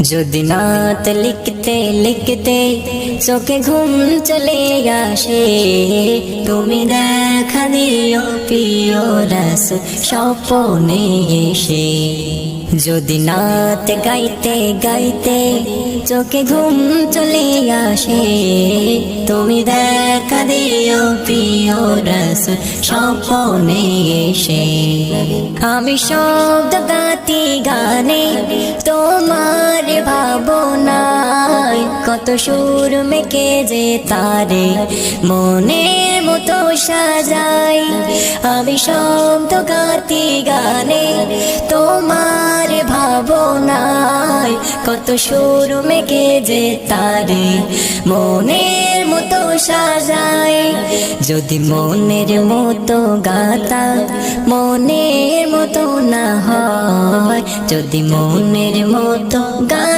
যদি নাত লিখতে লিখতে চোখে ঘুম চলে আসে তুমি দেখা দিও প্রিয় রস স্বপনে এসে যদি নাত গাইতে গাইতে চোখে ঘুম চলে আসে তুমি দেখা দিও প্রিয় রস স্বপনে এসে আমি শব্দ গাতি গানে তোমার কত সুর মেকে যে তারে, মনের মতো সাজাই। আমি শব্দ গাতি গানে তোমার ভাবনায় কত সুর মেকে যে তারে, মনের মতো সাজাই। যদি মনের মতো গাতা মনের মতো না হয়, যদি মনের মতো গাতা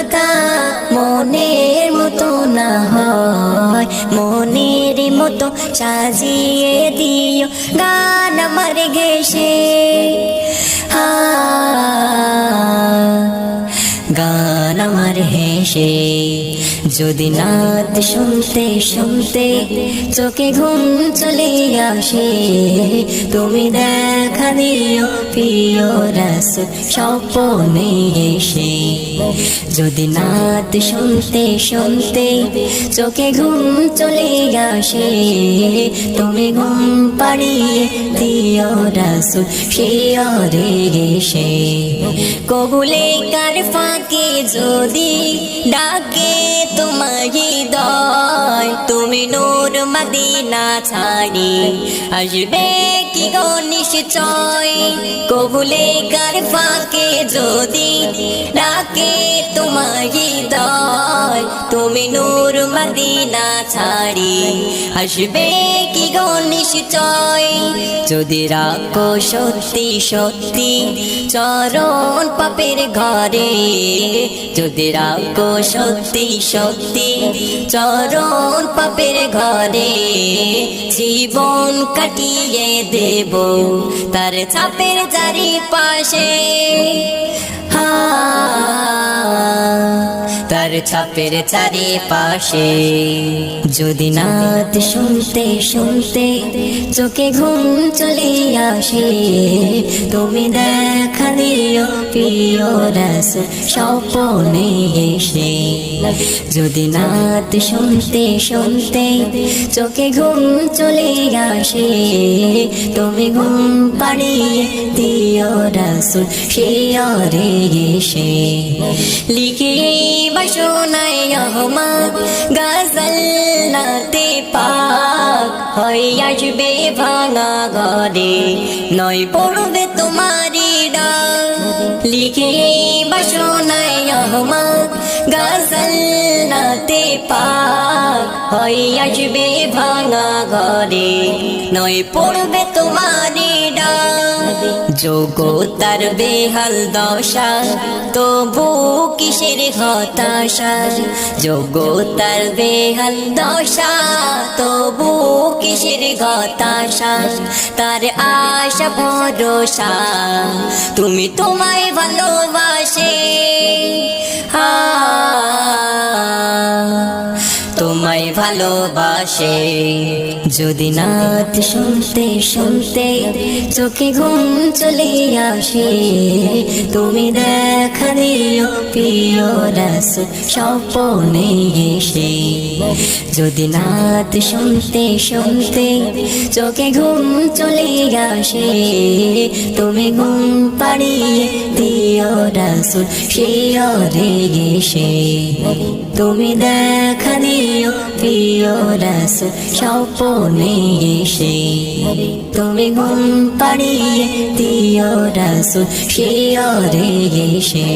মনের মতো সাজিয়ে দিও গান আমার ঘেসে গান আমার হেসে যদি নাত শুনতে শুনতে চোখে ঘুম চলে আসে, তুমি দেখা দিও প্রিয় রস স্বপনে এসে। যদি নাত শুনতে শুনতে চোখে ঘুম চলে আসে, তুমি ঘুম পাড়িয়ে দিও রস শিয়রে এসে কবুলে কার ফাঁকে যদি ডাকে তোমার মদিনা ছাড়ি। আসবে কি গো নিশ্চয়? কবুলে কার ফাঁকে যদি ডাকে তোমার হৃদয়? তুমি নূর মদিনা ছাড়ি। আসবে কি নিশ্চয়? যদি সত্যি সত্যি চরণ পাপের ঘরে। যদি রাখো সত্যি সত্যি চরণ পাপের ঘরে। জীবন কাটিয়ে দেব। তার চাপের চারি পাশে তার ছাপের চারি পাশে যদি নাত শুনতে শুনতে চোখে ঘুম চলে আসে, তুমি দেখা দিও প্রিয় রস স্বপনে এসে যদি নাত শুনতে শুনতে চোখে ঘুম চলে আসে, তুমি ঘুম পাড়িয়ে দিও রস শিয়রে এসে লিখে বাসনায় আহমদ, গাজল নাতে পাক হয়ে আসবে ভাঙা ঘরে নয় পড়বে তোমারি ডাক লিখে বাসনায় আহমদ, গাজল নাতে পাক হয়ে আসবে ভাঙা ঘরে নয় পড়বে তোমারি ডাক যোগো তার বেহাল দশা, তবু কিসের হতাশা? যোগো তার বেহাল দশা, তবু কিসের হতাশা? তার আশা ভরসা, তুমি তোমায় ভালোবাসে। তোমায় ভালোবাসে। যদি নাত শুনতে শুনতে চোখে ঘুম চলে আসে, তুমি দেখা দিও প্রিয় রস স্বপনে এসে। যদি নাত শুনতে শুনতে চোখে ঘুম চলে আসে, তুমি ঘুম পাড়িয়ে দিও। রস শিয়রে এসে তুমি দেখা দিও প্রিয় রাসুল স্বপনে এসে। তুমি ঘুম পাড়িয়ে দিও রস শিয়রে এসে